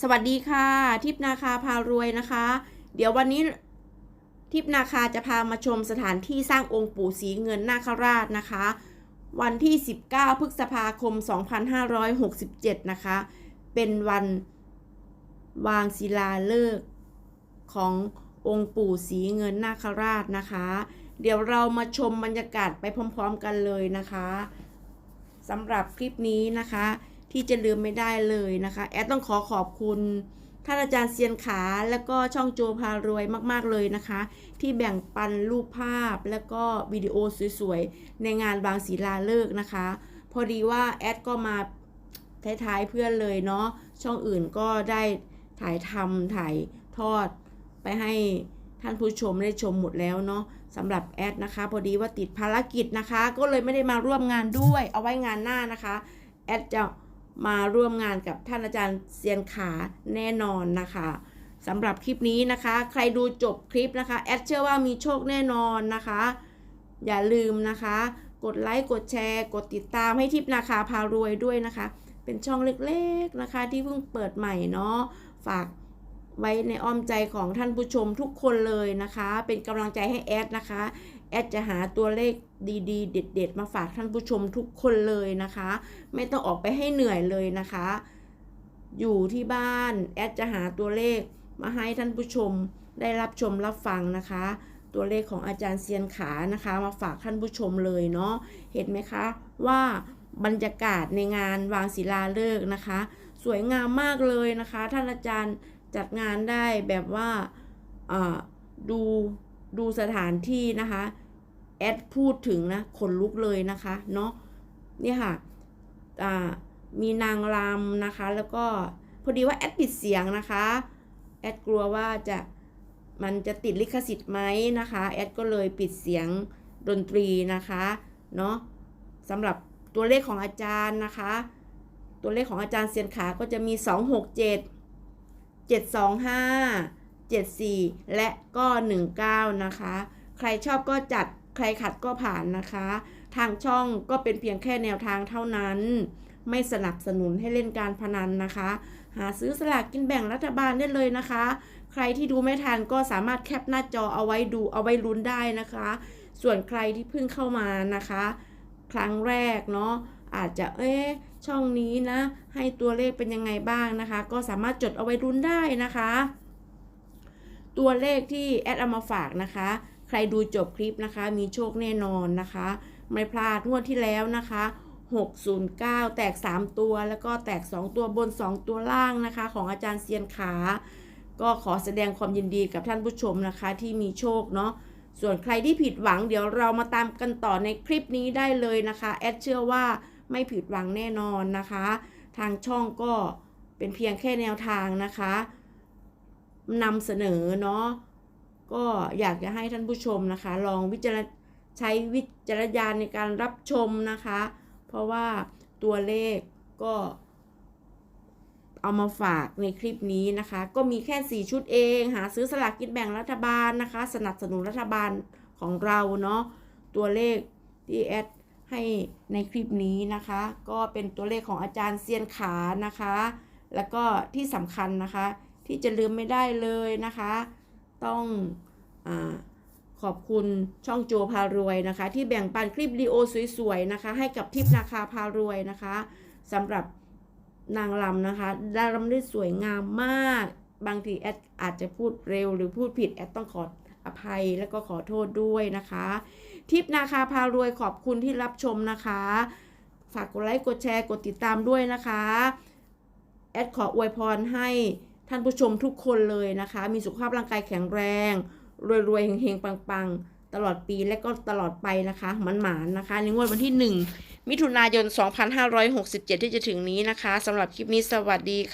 สวัสดีค่ะ ทิพนาคาพารวยนะคะ เดี๋ยววันนี้ทิพนาคาจะพามาชมสถานที่สร้างองค์ปู่สีเงินนาคราชนะคะ วันที่ 19 พฤษภาคม 2567 นะคะ เป็นวันวางศิลาฤกษ์ขององค์ปู่สีเงินนาคราชนะคะ เดี๋ยวเรามาชมบรรยากาศไปพร้อม ๆ กันเลยนะคะสำหรับคลิปนี้นะคะ ที่จะลืมไม่ได้เลยนะคะ แอดต้องขอขอบคุณท่านอาจารย์เซียนขาแล้วก็ช่องโจพารวยมาก ๆ เลยนะคะ ที่แบ่งปันรูปภาพแล้วก็วิดีโอสวยๆ ในงานบางศิลาฤกษ์นะคะ พอดีว่าแอดก็มาท้ายๆเพื่อนเลยเนาะช่องอื่นก็ได้ถ่ายทำถ่ายทอดไปให้ท่านผู้ชมได้ชมหมดแล้วเนาะสำหรับแอดนะคะ พอดีว่าติดภารกิจนะคะ ก็เลยไม่ได้มาร่วมงานด้วย เอาไว้งานหน้านะคะ แอดจะ มาร่วมงานกับท่านอาจารย์เซียนขาแน่นอนนะคะสำหรับคลิปนี้นะคะ ใครดูจบคลิปนะคะแอดเชื่อว่ามีโชคแน่นอนนะคะ อย่าลืมนะคะ กดไลค์กดแชร์ กดติดตามให้ทิปนาคาพารวยด้วยนะคะ เป็นช่องเล็กๆนะคะที่เพิ่งเปิดใหม่เนาะฝาก ไว้ในอ้อมใจของท่านผู้ชมทุกคนเลยนะคะ เป็นกำลังใจให้แอดนะคะ แอดจะหาตัวเลขดีๆ เด็ด ๆ มาฝากท่านผู้ชมทุกคนเลยนะคะ ไม่ต้องออกไปให้เหนื่อยเลยนะคะ อยู่ที่บ้าน แอดจะหาตัวเลขมาให้ท่านผู้ชมได้รับชมรับฟังนะคะ ตัวเลขของอาจารย์เซียนขานะคะ มาฝากท่านผู้ชมเลยเนาะเห็นไหมคะว่าบรรยากาศในงานวางศิลาฤกษ์นะคะ สวยงามมากเลยนะคะ ท่านอาจารย์ จัดงานได้แบบว่าดูดูสถานที่นะคะ แอดพูดถึงนะขนลุกเลยนะคะเนาะเนี่ยค่ะมีนางรำนะคะ แล้วก็พอดีว่าแอดปิดเสียงนะคะ แอดกลัวว่าจะมันจะติดลิขสิทธิ์ไหมนะคะ แอดก็เลยปิดเสียงดนตรีนะคะเนาะสำหรับตัวเลขของอาจารย์นะคะ ตัวเลขของอาจารย์เซียนขาก็จะมี 267 725 74 และก็ 19 นะคะ ใครชอบก็จัดใครขัดก็ผ่านนะคะ ทางช่องก็เป็นเพียงแค่แนวทางเท่านั้น ไม่สนับสนุนให้เล่นการพนันนะคะ หาซื้อสลากกินแบ่งรัฐบาลได้เลยนะคะ ใครที่ดูไม่ทันก็สามารถแคปหน้าจอเอาไว้ดูเอาไว้ลุ้นได้นะคะ ส่วนใครที่เพิ่งเข้ามานะคะ ครั้งแรกเนาะอาจจะเอ๊ ช่องนี้นะ ให้ตัวเลขเป็นยังไงบ้างนะคะ ก็สามารถจดเอาไว้ลุ้นได้นะคะ ตัวเลขที่แอดเอามาฝากนะคะ ใครดูจบคลิปนะคะ มีโชคแน่นอนนะคะ ไม่พลาดงวดที่แล้วนะคะ609 แตก 3 ตัว แล้วก็แตก 2 ตัวบน 2 ตัวล่างนะคะ ของอาจารย์เซียนขา ก็ขอแสดงความยินดีกับท่านผู้ชมนะคะ ที่มีโชคเนาะส่วนใครที่ผิดหวังเดี๋ยวเรามาตามกันต่อในคลิปนี้ได้เลยนะคะ แอดเชื่อว่า ไม่ผิดหวังแน่นอนนะคะ ทางช่องก็เป็นเพียงแค่แนวทางนะคะนำเสนอเนาะก็อยากจะให้ท่านผู้ชมนะคะ ลองวิจารใช้วิจารณญาณในการรับชมนะคะ เพราะว่าตัวเลขก็ เอามาฝากในคลิปนี้นะคะ ก็มีแค่ 4 ชุดเอง หาซื้อสลากกินแบ่งรัฐบาลนะคะ สนับสนุนรัฐบาลของเราเนาะตัวเลขที่แอด ให้ในคลิปนี้นะคะ ก็เป็นตัวเลขของอาจารย์เซียนขานะคะ แล้วก็ที่สำคัญนะคะ ที่จะลืมไม่ได้เลยนะคะ ต้องอขอบคุณช่องโจพารวยนะคะ ที่แบ่งปันคลิปวิดีโอสวยๆนะคะ ให้กับทิปนาคาพารวยนะคะสำหรับนางรำนะคะดางรำได้สวยงามมาก บางทีแอดอาจจะพูดเร็วหรือพูดผิดแอดต้องขอ อภัยแล้วก็ขอโทษด้วยนะคะ ทิปนาคาพารวยขอบคุณที่รับชมนะคะ ฝากกดไลค์กดแชร์กดติดตามด้วยนะคะ แอดขออวยพรให้ท่านผู้ชมทุกคนเลยนะคะ มีสุขภาพร่างกายแข็งแรง รวยๆเฮงๆ ปังๆ ตลอดปีและก็ตลอดไปนะคะมันหมานนะคะ ในงวดวันที่ 1 มิถุนายน 2567 ที่จะถึงนี้นะคะสำหรับคลิปนี้สวัสดีค่ะ